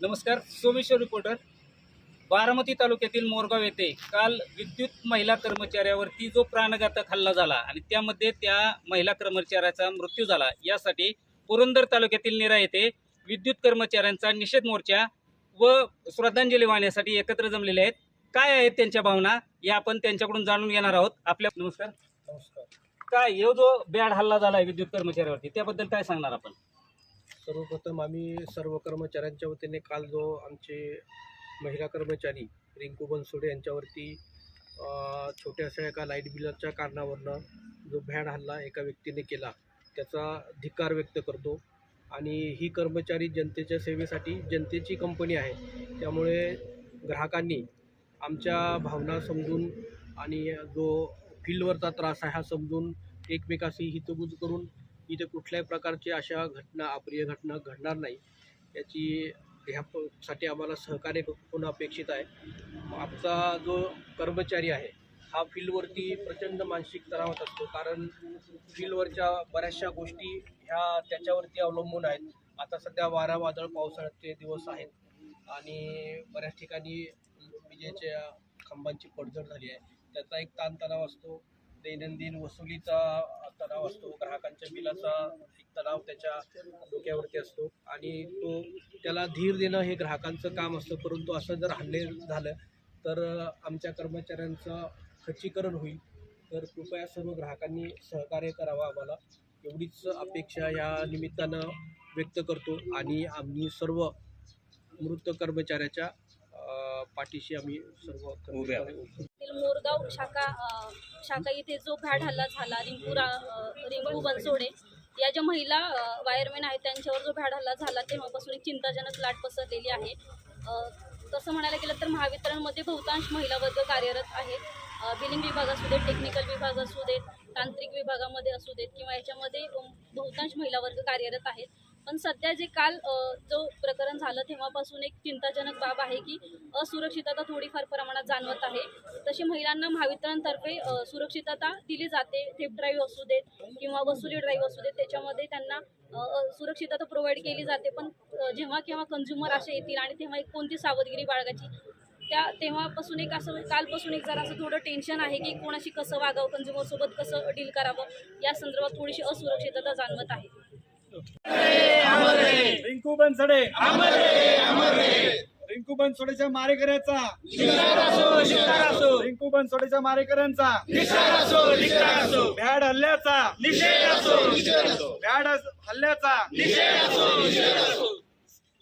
नमस्कार सोमेश्वर रिपोर्टर बारामती तालुक्यातील मोरगाव येथे काल विद्युत महिला कर्मचाऱ्यावरती जो प्राणघातक हल्ला झाला आणि त्यामध्ये त्या महिला कर्मचाऱ्याचा मृत्यू झाला यासाठी पुरंदर तालुक्यातील निरा येथे विद्युत कर्मचाऱ्यांचा निषेध मोर्चा व श्रद्धांजली वाहण्यासाठी एकत्र जमलेले आहेत. काय आहेत त्यांच्या भावना या आपण त्यांच्याकडून जाणून घेणार आहोत. आपल्या नमस्कार. नमस्कार. काय हे जो बॅड हल्ला झाला आहे विद्युत कर्मचाऱ्यावरती त्याबद्दल काय सांगणार आपण? सर्वप्रथम आम्ही सर्व कर्मचाऱ्यांच्या वतीने काल जो आमचे महिला कर्मचारी रिंकू बनसोडे यांच्यावरती छोट्याशा एका लाइट बिलाच्या कारणावरनं जो भ्याड हल्ला एका व्यक्तीने केला त्याचा धिक्कार व्यक्त करतो. आणि ही कर्मचारी जनतेच्या सेवेसाठी जनतेची कंपनी आहे. त्यामुळे ग्राहकांनी आमच्या भावना समजून आणि जो फील्डवरचा त्रास आहे हा समजून एकमेकाशी हितगुज करून इथे कुठल्याही प्रकारची अशा घटना अप्रिय घटना घडणार नाही. याची ह्यासाठी आम्हाला सहकार्य होणं अपेक्षित आहे. आमचा जो कर्मचारी आहे हा फील्डवरती प्रचंड मानसिक तणावात असतो. कारण फील्डवरच्या बऱ्याचशा गोष्टी ह्या त्याच्यावरती अवलंबून आहेत. आता सध्या वारा वादळ पावसाळ्याचे दिवस आहेत. आणि बऱ्याच ठिकाणी विजेच्या खांबांची पडझड झाली आहे. त्याचा एक ताणतणाव असतो. दैनंदिन वसुलीचा तणाव असतो ग्राहकांच्या बिलाचा एक तणाव त्याच्या डोक्यावरती असतो आणि तो त्याला धीर देणं हे ग्राहकांचं काम असतं. परंतु असं जर हल्ले झालं तर आमच्या कर्मचाऱ्यांचं खच्चीकरण होईल. तर कृपया सर्व ग्राहकांनी सहकार्य करावं आम्हाला. एवढीच अपेक्षा या निमित्तानं व्यक्त करतो आणि आम्ही सर्व मृत कर्मचाऱ्याच्या पाठीशी आम्ही सर्व उभे. येथील मोरगाव शाखा शाखा इथे जो भॅड हल्ला झाला रिंकू रा रिंकू बनसोडे या ज्या महिला वायरमॅन आहेत त्यांच्यावर जो भॅड हल्ला झाला तेव्हापासून एक चिंताजनक लाट पसरलेली आहे. तसं म्हणायला गेलं तर महावितरणमध्ये बहुतांश महिला वर्ग कार्यरत आहेत. बिलिंग विभाग असू देत टेक्निकल विभाग असू देत तांत्रिक विभागामध्ये असू देत किंवा याच्यामध्ये बहुतांश महिला वर्ग कार्यरत आहेत. पण सध्या जे काल जो प्रकरण झालं तेव्हापासून एक चिंताजनक बाब आहे की असुरक्षितता थोडीफार प्रमाणात जाणवत आहे. तशी महिलांना महावितरणतर्फे सुरक्षितता दिली जाते. टेप ड्राईव्ह असू देत किंवा वसुली ड्राईव्ह असू देत त्याच्यामध्ये त्यांना सुरक्षितता प्रोव्हाइड केली जाते. पण जेव्हा केव्हा कन्झ्युमर असे येतील आणि तेव्हा एक कोणती सावधगिरी बाळगायची त्या तेव्हापासून एक असं कालपासून एक जरा असं थोडं टेन्शन आहे की कोणाशी कसं वागावं कन्झ्युमरसोबत कसं डील करावं या संदर्भात थोडीशी असुरक्षितता जाणवत आहे. रिंकू बनसडे. रिंकू बनसोडेच्या मारेकऱ्याचा. रिंकू बनसोडेच्या मारेकऱ्यांचा. भ्याड हल्ल्याचा. भ्याड हल्ल्याचा.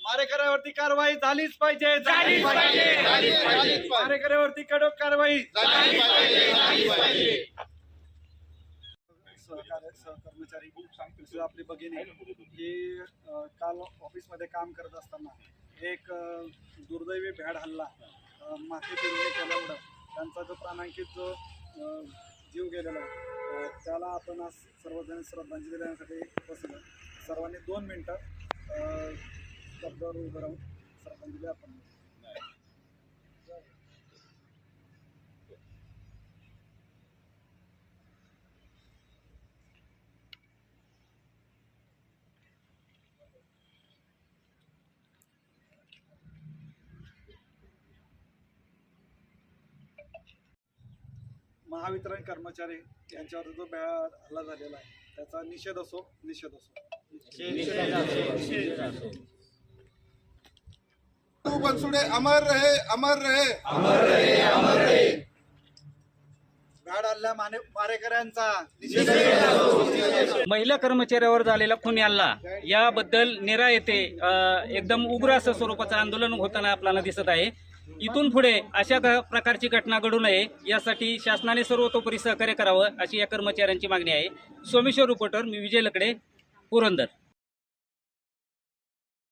मारेकऱ्यावरती कारवाई झालीच पाहिजे झालीच पाहिजे. मारेकऱ्यावरती कडक कारवाई. सहकार्य सहकर्मचारी विशेष आपली भगिनी हे. काल ऑफिसमध्ये काम करत असताना एक दुर्दैवी भ्याड हल्ला माती माथे फिरवणी केल्यामुळं त्यांचा जो प्राणांकित जो जीव गेलेला त्याला आपण आज सर्वजण श्रद्धांजली देण्यासाठी बसलो सर्वांनी दोन मिनटं शब्दावर उभं राहून श्रद्धांजली आपण महावितरण कर्मचारी यांच्यावर जो भ्याड हल्ला झालेला आहे त्याचा निषेध असो निषेध असो. तू बनसुडे अमर रहे अमर रहे. भ्याड हल्ल्या माने मारेकऱ्यांचा निषेध महिला कर्मचाऱ्यावर झालेला खून हल्ला याबद्दल नेरा येथे एकदम उग्र असं स्वरूपाचं आंदोलन होताना आपल्याला दिसत आहे. इथून पुढे अशा प्रकारची घटना घडू नये यासाठी शासनाने सर्वतोपरी सहकार्य करावं अशी या कर्मचाऱ्यांची मागणी आहे. सोमेश्वर रिपोर्टर मी विजय लकडे पुरंदर.